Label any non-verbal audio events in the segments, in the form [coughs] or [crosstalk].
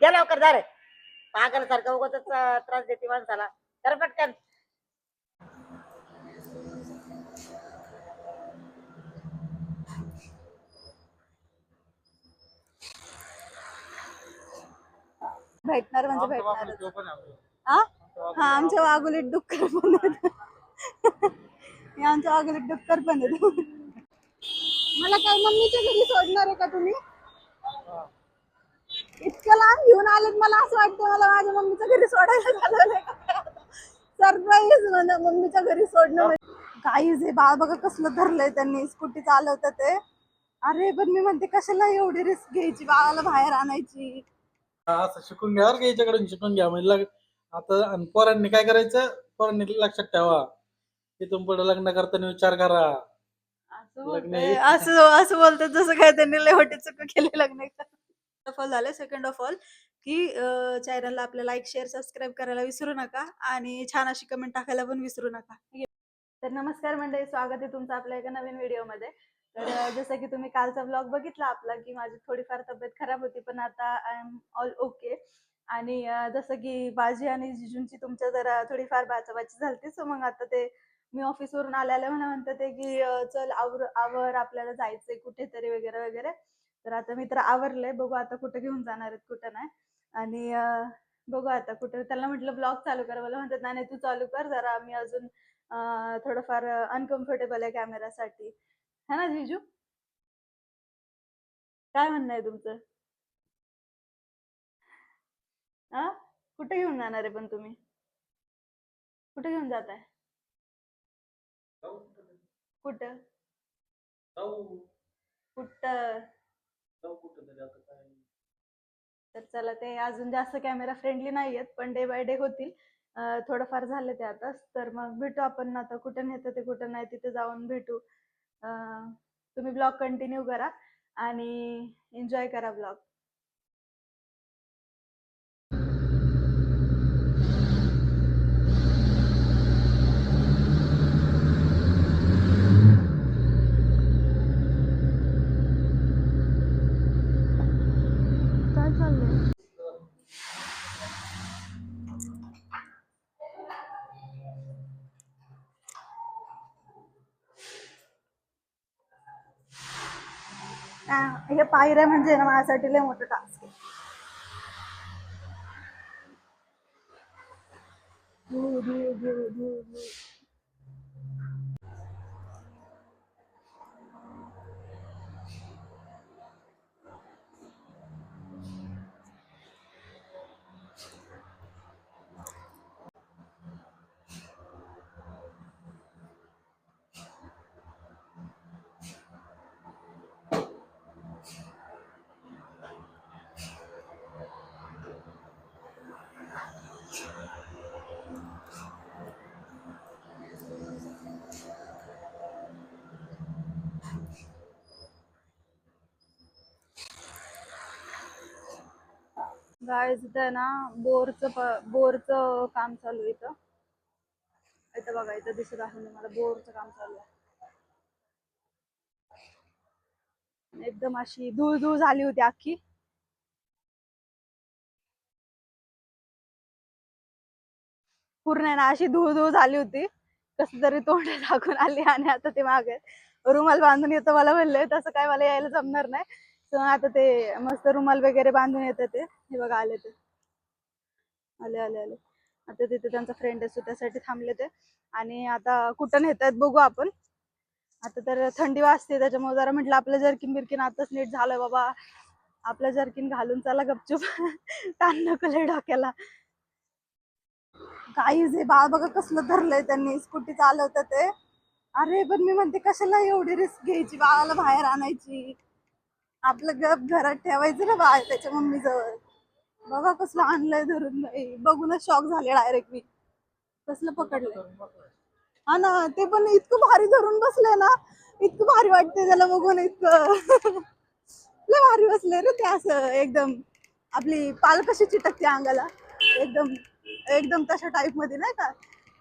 द्या लवकर जा रे. पागल उगाच त्रास देते माणसाला. तर पटकन. भेटणार म्हणजे भेटणार हा हा आमच्या वाघोलीत डुक्कर पण आमच्या वाघोलीत डुक्कर पण मला काय मम्मीच्या घरी सोडणार आहे का तुम्ही? इतक्या लांब घेऊन आलेत मला असं वाटतं मला माझ्या मम्मीच्या घरी सोडायला झालं सरप्राईज म्हणा मम्मीच्या घरी सोडणं म्हणजे. काहीच हे बाळ बघा कसलं धरलंय त्यांनी स्कूटी चालवतं ते. अरे पण मी म्हणते कशाला एवढी रिस्क घ्यायची बाळाला बाहेर आणायची? हा, असं शिकून घ्या बरं का याच्याकडून शिकून घ्या. म्हणजे आता आणि पोरांनी काय करायचं? पोरांनी लक्षात ठेवा. तिथून पुढे लग्न करताना विचार करा. असं बोलतंय- असं असं बोलतात जसं काय त्यांनी लय वाटे चुक केले लग्न. ऑफ ऑल झालं. सेकंड ऑफ ऑल की चॅनलला आपल्या लाईक शेअर सबस्क्राईब करायला विसरू नका आणि छान अशी कमेंट टाकायला पण विसरू नका. तर नमस्कार मंडळी स्वागत आहे तुमचं आपल्या एका नवीन व्हिडिओमध्ये तर जसं की तुम्ही कालचा ब्लॉग बघितला आपला की माझी थोडीफार तब्येत खराब होती पण आता आय एम ऑल ओके आणि जसं की बाजी आणि जिजूंची तुमच्या जरा थोडीफार बाचाबाची झालती सो मग आता ते मी ऑफिसवरून आल्याला मला म्हणतात ते की चल आवर आवर आपल्याला जायचंय कुठेतरी वगैरे वगैरे. तर आता मी तर आवरलंय. बघू आता कुठे घेऊन जाणार आहेत कुठं नाही. आणि बघू आता कुठं. त्याला म्हटलं ब्लॉग चालू कर. मला म्हणतात नाही नाही, तू चालू कर. जरा मी अजून थोडंफार अनकम्फर्टेबल आहे कॅमेरासाठी है ना जिजू? काय म्हणणं आहे तुमचं? हा कुठे घेऊन जाणार आहे पण तुम्ही? कुठे घेऊन जाताय? कुठं? कुठं? तर चला ते अजून जास्त कॅमेरा फ्रेंडली नाही आहेत पण डे बाय डे होतील. अं, थोडंफार झालं ते आता. तर मग भेटू आपण आता. कुठं नेतं ते कुठं नाही तिथे जाऊन भेटू. अं, तुम्ही ब्लॉग कंटिन्यू करा आणि एन्जॉय करा ब्लॉग काय चाललंय हा, हे पायऱ्या म्हणजे ना माझ्यासाठी लय मोठं टास्क आहे धू, धू, धू, गाईज इथं ना बोरचं प- बोरचं काम चालू आहे इथं. इथं बघा इथं दिसत आहे म्हणजे मला बोरचं काम चालू आहे. एकदम अशी धूळ धूळ झाली होती अख्खी पूर्ण आहे ना अशी धूळ धूळ झाली होती. कस तरी तोंड टाकून आली आणि आता ते मागे रुमाल बांधून येतं मला म्हणलंय तसं काय मला यायला जमणार नाही. आता ते मस्त रुमाल वगैरे बांधून येतं ते. हे बघा आले ते. आले आले आले. आता तिथे त्यांचा फ्रेंड असतो त्यासाठी थांबले ते. आणि आता कुठं नेतात बघू आपण. आता तर थंडी वाजते त्याच्यामुळे जरा म्हटलं आपलं जर्किन बिरकिन आताच नीट झालं बाबा. आपलं जर्किन घालून चला गपचूप. [laughs] ताण नको डोक्याला. काहीच हे बाळ बघा कसलं धरलंय त्यांनी. स्कूटी चालवतं ते. अरे पण मी म्हणते कशाला एवढी रिस्क घ्यायची? बाळाला बाहेर आणायची. आपलं गप घरात ठेवायचं ना बाळ त्याच्या मम्मी जवळ बघा कसलं आणलंय धरून बाई. बघूनच शॉक झाले डायरेक्ट मी. कसलं पकडलं हा ना ते पण इतकं भारी धरून बसले ना. इतकं भारी वाटतंय त्याला बघून इतकं. लय भारी बसले रे ते असं एकदम. आपली पाल कशी चिटकते अंगाला. एकदम एकदम तशा टाईपमध्ये नाही का?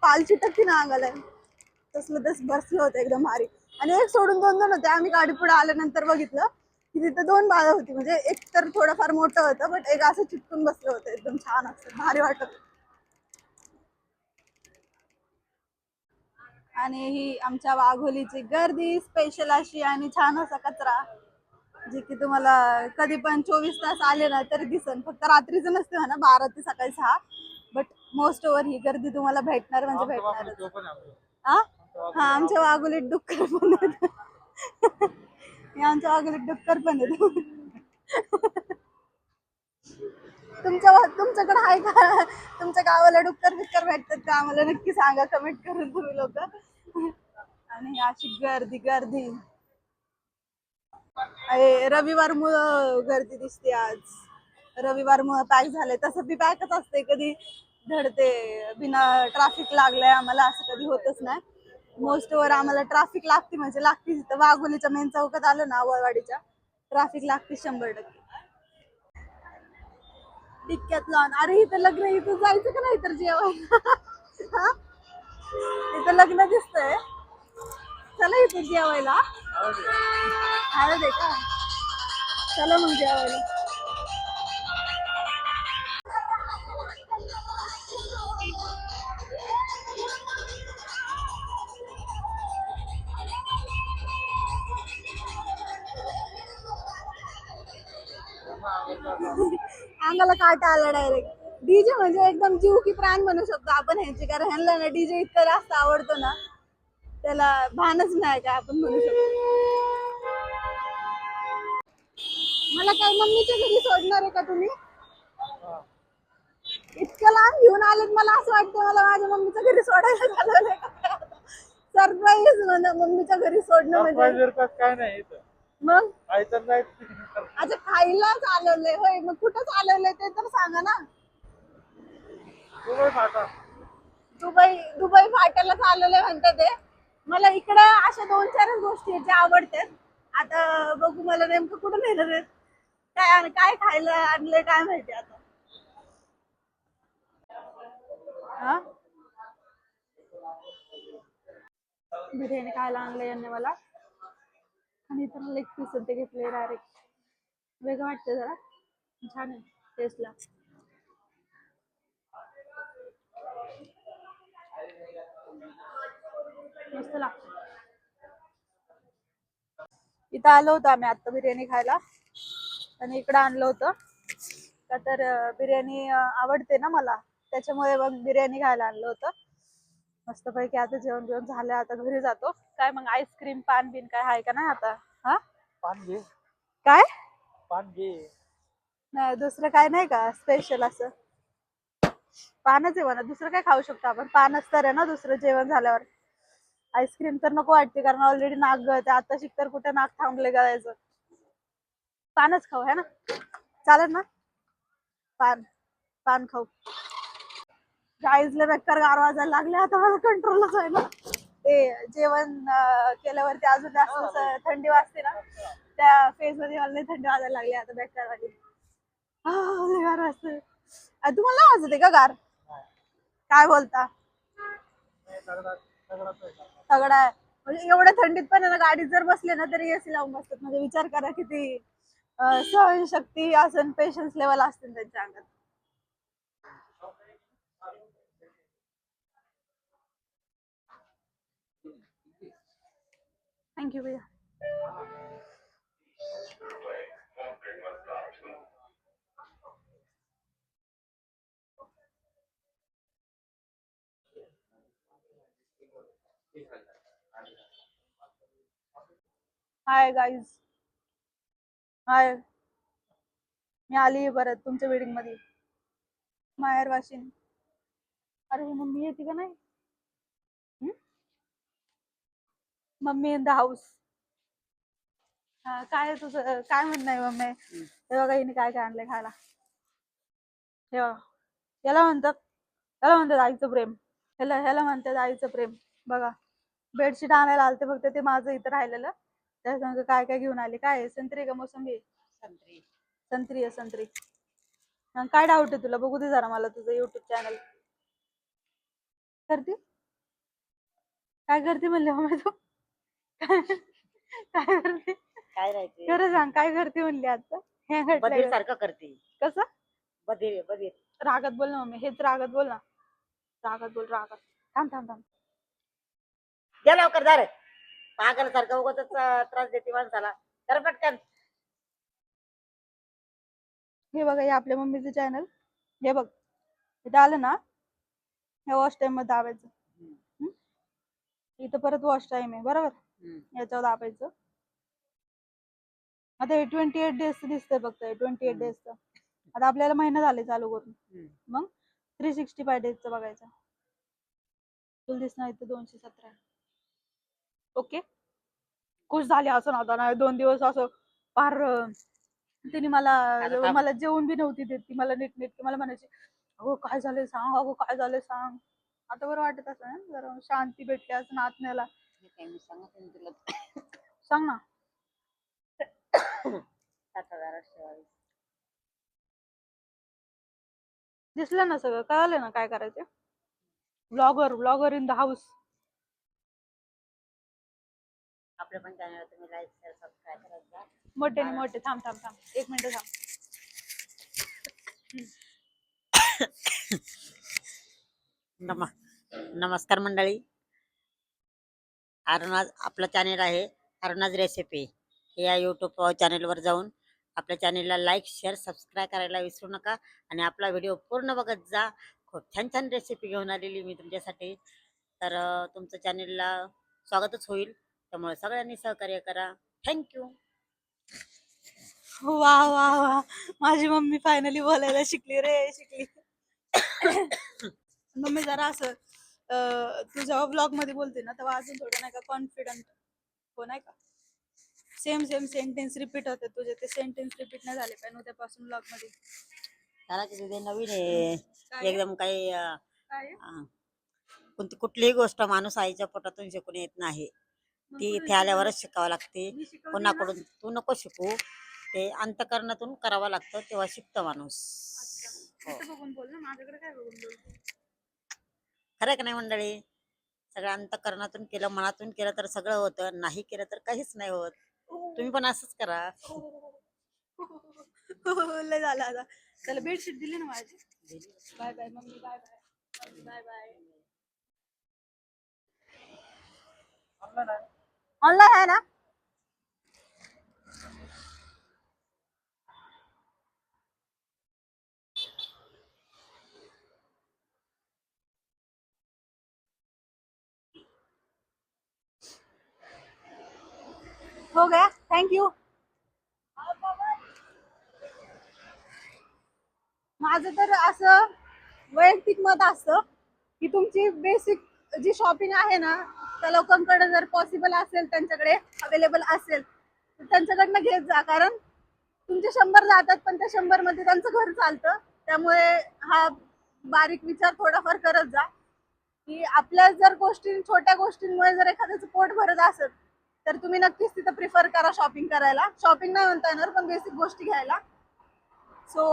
पाल चिटकते ना अंगाला. तसलं तस बसलं होतं एकदम भारी. आणि एक सोडून दोन दोन होते. आम्ही गाडी पुढे आल्यानंतर बघितलं. की तिथं दोन बाळं होती. म्हणजे एक तर थोडंफार मोठं होतं बट एक असं चिटकून बसलं होतं एकदम छान असं भारी वाटत. आणि ही आमच्या वाघोलीची गर्दी स्पेशल अशी आणि छान असा कचरा जे की तुम्हाला कधी पण चोवीस तास आले ना तरी दिसन. फक्त रात्रीचं नसते म्हणा बारा ते सकाळी सहा. बट मोस्ट ओव्हर ही गर्दी तुम्हाला भेटणार म्हणजे भेटणारच. हा हा आमच्या वाघोलीत डुक्कर पण आमच्या वाघोलीत डुक्कर पण आहेत तुमच्या तुमच्याकडे आहे का? तुमच्या गावाला डुक्कर बिक्कर भेटतात का? आम्हाला नक्की सांगा कमेंट करून तुम्ही लोक. आणि अशी गर्दी गर्दी. अरे रविवार मुळे गर्दी दिसते आज. रविवार मुळे पॅक झाले तसं बी पॅकच असते कधी. धडते बिना ट्रॅफिक लागलंय आम्हाला असं कधी होतच नाही. मोस्ट ओव्हर आम्हाला ट्रॅफिक लागते म्हणजे लागते तिथं. वाघोलीच्या मेन चौकात आलं ना वळवाडीच्या ट्रॅफिक लागते शंभर टक्के. टिक्क्यात लॉन अरे इथं लग्न इथं जायचं का नाही तर जेवायला [laughs] इथं लग्न दिसतंय. चला इथं जेवायला. हळद आहे का? चला मग जेवायला. अंगाला काटा आला डायरेक्ट डीजे म्हणजे एकदम जीव की प्राण म्हणू शकतो आपण ह्याची कारण ह्यांना ना डीजे इतकं जास्त आवडतो ना त्याला भानच नाही काय आपण म्हणू शकतो. मला काय मम्मीच्या घरी सोडणार आहे का तुम्ही? इतकं लांब घेऊन आलेत मला असं वाटतं मला माझ्या मम्मीच्या घरी सोडायला चालवलंय का? सरप्राईज म्हणा मम्मीच्या घरी सोडणं म्हणजे. काय नाही मग? काय तर नाही. अच्छा खायला चालवलंय होय मग कुठं चालवलंय ते तर सांगा ना. दुबई दुबई फाट्याला चालवलंय म्हणतात ते. मला इकडं अशा दोन चारच गोष्टी आहेत ज्या आवडतात. आता बघू मला नेमकं कुठं नेलं रे काय आण- काय खायला आणलंय काय माहिती आता. हा? बिर्याणी खायला आणलं यांनी मला. तर लेग पीस ते घेतले डायरेक्ट वेगळं वाटतं जरा. छान आहे टेस्टला मस्त लागतं. इथं आलो होतो आम्ही आता बिर्याणी खायला. आणि इकडं आणलं होतं. का तर बिर्याणी आवडते ना मला. त्याच्यामुळे मग बिर्याणी खायला आणलं होतं. मस्तपैकी आता जेवण जेवण झालं. आता घरी जातो. काय मग आईस्क्रीम पान बिन काय आहे का नाही आता? हा? पान घे. काय? पान घे. नाही दुसरं काय नाही का? स्पेशल असं. पानच आहे म्हणा. दुसरं काय खाऊ शकतो आपण? पानच तर आहे ना दुसरं जेवण झाल्यावर. आईस्क्रीम तर नको वाटते कारण ऑलरेडी नाक गळते आता शिकतर कुठे नाक थांबले गळायचं. पानच खाऊ है ना? चालेल ना? पान. पान खाऊ. गाईजला बेकार गार वाजायला लागले आता. मला कंट्रोलच आहे ना ते जेवण केल्यावरती अजून जास्त असं थंडी वाजते ना त्या फेजमध्ये मला थंडी वाजायला लागली आता बेकार वाली गार वाजते अं, तुम्हाला वाजत का गार? काय बोलता? सगळं आहे. म्हणजे एवढ्या थंडीत पण ना गाडीत जर बसले ना तरी एसी लावून बसतात. म्हणजे विचार करा किती सहनशक्ती असन पेशन्स लेवल असतील त्यांच्या अंगात. थँक्यू भैया हाय गाईज हाय मी आली आहे परत तुमच्या बिल्डिंगमध्ये. माहेर वाशिन अरे मम्मी येते का नाही हम्म? Mummy in the house. हा काय तुझं? काय म्हणणं आहे मम्मी? हे बघा हिने काय काय आणलंय खायला. हे बघा. याला म्हणतात याला म्हणतात आईचं प्रेम. ह्याला ह्याला म्हणतात आईचं प्रेम. बघा. बेडशीट आणायला आलते फक्त ते माझं इथं राहिलेलं. त्या संग काय काय घेऊन आले? काय? संत्री का मोसंबी? संत्री. संत्री आहे संत्री. काय डाऊट आहे तुला? बघू दे जरा मला तुझं युट्यूब चॅनल करते? काय करते म्हणले मम्मी तू? [laughs] काय करते? काय राहते? खरं सांग काय करते म्हणली आता? हे बधीर सारखं करते. कसं? बधीर बधीर. रागात बोल ना मम्मी हेच रागात बोल ना. रागात बोल रागात. थांब थांब थांब. द्या लवकर दार पागल सारखं उगत त्रास देते माणसाला. तर पटकन. हे बघा हे आपल्या मम्मीचं चॅनल हे बघ. इथं आलं ना? हे वॉच टाइममध्ये दाबायचं. हम्म? इथं परत वॉच टाइम आहे बरोबर. याच्यावर दाबायचं. आता हे ट्वेंटी एट डेज दिसतंय फक्त ट्वेंटी एट. डेजचं आता आपल्याला महिना झाले चालू करून. मग थ्री सिक्स्टी फाय डेजचं बघायचं. तुला दिसणार इथं दोनशे सतरा. ओके? खुश झाले असं आता ना दोन दिवस असं फार तिने मला. मला जेवण बी नव्हती देत. ती मला नीट नीट मला म्हणायची अगो काय झालंय सांग अगो काय झालंय सांग. आता बरं वाटत असं जरा शांती भेटली असं आत्म्याला हे काय मी सांगत आहे तुला? सांग ना. सात हजार आठशे बावीस. दिसलं ना सगळं कळालं ना काय करायचं? Blogger blogger in the house आपल्या पण चॅनल तुम्ही लाईक शेअर सबस्क्राईब करत जा. मोठे मोठे थांब थांब थांब. एक मिनिट थांब. नम नमस्कार मंडळी. अरुणाज आपलं चॅनेल आहे अरुणाज रेसिपी या यूट्यूब चॅनेलवर जाऊन आपल्या चॅनेलला लाईक शेअर सबस्क्राईब करायला विसरू नका. आणि आपला व्हिडिओ पूर्ण बघत जा. खूप छान छान रेसिपी घेऊन आलेली मी तुमच्यासाठी. तर तुमचं चॅनेलला स्वागतच होईल. त्यामुळे सगळ्यांनी सहकार्य करा. थँक्यू वा वा वा. माझी मम्मी फायनली बोलायला शिकली रे शिकली. [coughs] मम्मी जरा असं तू जेव्हा ब्लॉगमध्ये बोलते ना तेव्हा अजून थोडं नाही का कॉन्फिडंट हो नाही का? सेम सेम सेंटेन्स रिपीट होते तुझे. ते सेंटेन्स रिपीट नाही झाले पाहिजे उद्यापासून ब्लॉगमध्ये. त्याला किती ते नवीन आहे. काय? एकदम काही अं, काय आहे? अं, कोणती कुठलीही गोष्ट माणूस आईच्या पोटातून शिकून येत नाही. मग ती तू इथे आल्यावरच शिकावं लागते. मी शिकवते ना. कोणाकडून तू नको शिकू. ते अंतकरणातून करावं लागतं तेव्हा शिकतं माणूस. अच्छा. हो. इथं बघून बोल ना. माझ्याकडे काय बघून बोल खरं का नाही मंडळी? सगळं अंतकरणातून केलं मनातून केलं तर सगळं होतं. नाही केलं तर काहीच नाही होत. तुम्ही पण असंच करा. लय झालं आता. त्याला बेडशीट दिली ना माझी. Bye bye mummy bye bye. Bye bye. Online आहे ना हो थँक यू माझं तर असं वैयक्तिक मत असतं की तुमची बेसिक जी शॉपिंग आहे ना त्या लोकांकडे जर पॉसिबल असेल त्यांच्याकडे अवेलेबल असेल तर त्यांच्याकडनं घेत जा. कारण तुमचे शंभर जातात पण त्या शंभरमध्ये त्यांचं घर चालतं. त्यामुळे हा बारीक विचार थोडाफार करत जा. की आपल्या जर गोष्टी छोट्या गोष्टींमुळे जर एखाद्याचं पोट भरत असेल तर तुम्ही नक्कीच तिथं प्रिफर करा शॉपिंग करायला. शॉपिंग नाही म्हणता येणार पण बेसिक गोष्टी घ्यायला. सो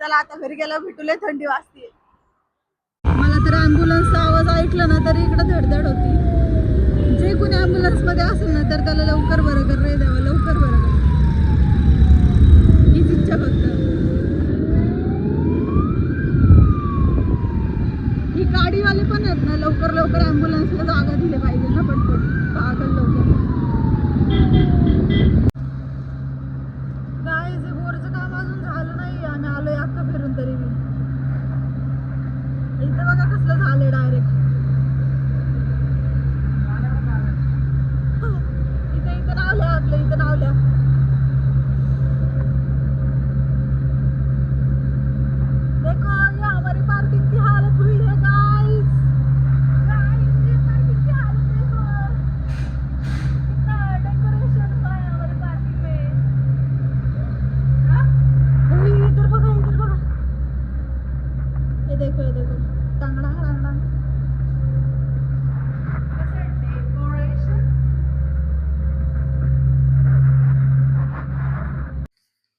चला आता घरी गेला भेटूले थंडी वाजते मला तर अँब्युलन्सचा आवाज ऐकला ना तरी इकडे धडधड होती. जे कोणी अँब्युलन्समध्ये असेल ना तर त्याला लवकर बरं कर रे द्यावं लवकर बरं कर हीच इच्छा फक्त ही गाडीवाले पण आहेत ना लवकर लवकर ॲम्ब्युलन्सला जागा दिली पाहिजे ना पटपट पागल लवकर काय जे बोरचं काम अजून झालं नाही आम्ही आलोय अख्खा फिरून तरी मी इथं बघा कसलं झालंय डायरेक्ट इथं इथं लावल्या आपल्या इथं लावल्या देखो ये हमारी पार्किंग की हालत हुई है गाइस गाइस ये पार्किंग की हालत देखो कितना डेकोरेशन हुआ है हमारी पार्किंग में हाँ? ओए, इधर बघा इधर बघा ये देखो ये देखो टांगडा टांगडा कसं डेकोरेशन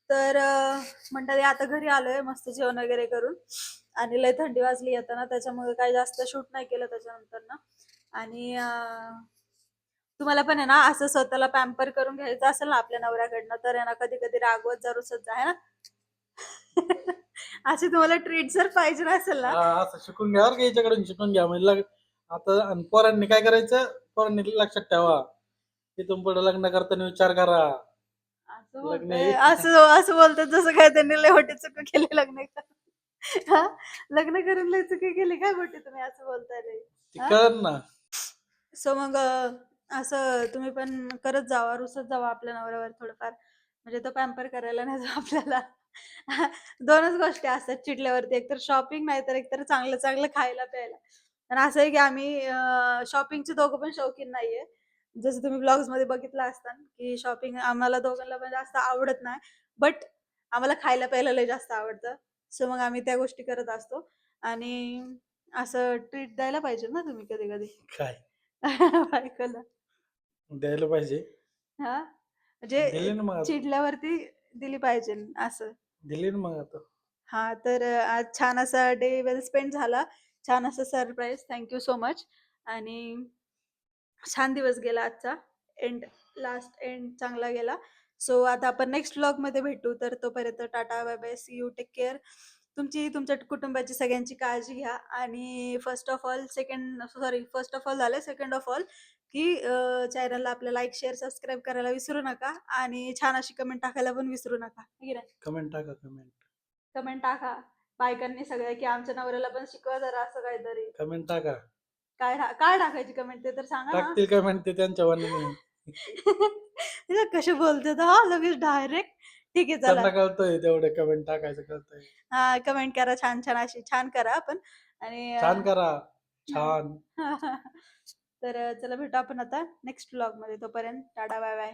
तर अं, मंडळी आता घरी आलोय मस्त जेवण वगैरे करून. आणि लय थंडी वाजली येताना त्याच्यामुळे काही जास्त शूट नाही केलं त्याच्यानंतर ना. आणि तुम्हाला पण आहे ना असं स्वतःला पॅम्पर करून घ्यायचं असेल ना आपल्या नवऱ्याकडनं तर आहे ना कधी कधी रागवत जा रुसत जा ना? अशी तुम्हाला ट्रीट जर पाहिजे असेल ना. असं शिकून घ्या याच्याकडून शिकून घ्या. म्हणजे आता पोरांनी काय करायचं? पोरांनी लक्षात ठेवा. तिथून पुढे लग्न करताना विचार करा. असं बोलतंय, असं असं बोलतात जसं काय त्यांनी लय मोठी चुकी केली लग्न करून. हा? लग्न करून लय चुकी केली काय मोठी तुम्ही? असं बोलताय लय. ना. सो मग असं तुम्ही पण करत जावा. रुसत जावा आपल्या नवऱ्यावर थोडंफार. म्हणजे तो पॅम्पर करायला नाही जो आपल्याला. दोनच गोष्टी असतात चिडल्यावरती. एकतर शॉपिंग नाही तर एकतर चांगलं चांगलं खायला प्यायला आणि असं आहे की आम्ही शॉपिंगचे दोघं पण शौकीन नाहीये. जसं तुम्ही ब्लॉग्समध्ये बघितलं असताना की शॉपिंग आम्हाला दोघांना पण जास्त आवडत नाही बट आम्हाला खायला प्यायला लय जास्त आवडतं. सो मग आम्ही त्या गोष्टी करत असतो. आणि असं ट्रीट द्यायला पाहिजे ना तुम्ही कधी कधी. काय? [laughs] बायकोला. द्यायला पाहिजे. हा? दिली म्हणजे ना मग आता. चिडल्यावरती दिली पाहिजे असं. दिली ना मग आता. हा तर आज छान असा डे वेल स्पेंड झाला. छान असं सरप्राईज थँक्यू सो मच आणि छान दिवस गेला आजचा. एंड लास्ट एंड चांगला गेला. सो आता आपण नेक्स्टमध्ये भेटू. तर तोपर्यंत tata bye bye see you take care तुमची तुमच्या कुटुंबाची सगळ्यांची काळजी घ्या. आणि first of all second sorry first of all झालं सेकंड ऑफ ऑल की चॅनलला आपल्या लाईक शेअर सबस्क्राईब करायला विसरू नका. आणि छान अशी कमेंट टाकायला पण विसरू नका. कमेंट टाका कमेंट कमेंट टाका. बायकांनी सगळ्या की आमच्या नवऱ्याला पण शिकवा जरा असं काहीतरी. कमेंट टाका. काय टा- काय टाकायची कमेंट ते तर सांगा ना. टाकतील कमेंट ते त्यांच्या वाणी हे कसे बोलते हा लगेच डायरेक्ट ठीक आहे चला. त्यांना कळतंय तेवढे कमेंट टाकायचं कळतंय. हा कमेंट करा. छान छान अशी छान करा आपण. आणि छान करा. छान. [laughs] तर चला भेटू आपण आता नेक्स्ट ब्लॉगमध्ये तोपर्यंत. Tata bye bye.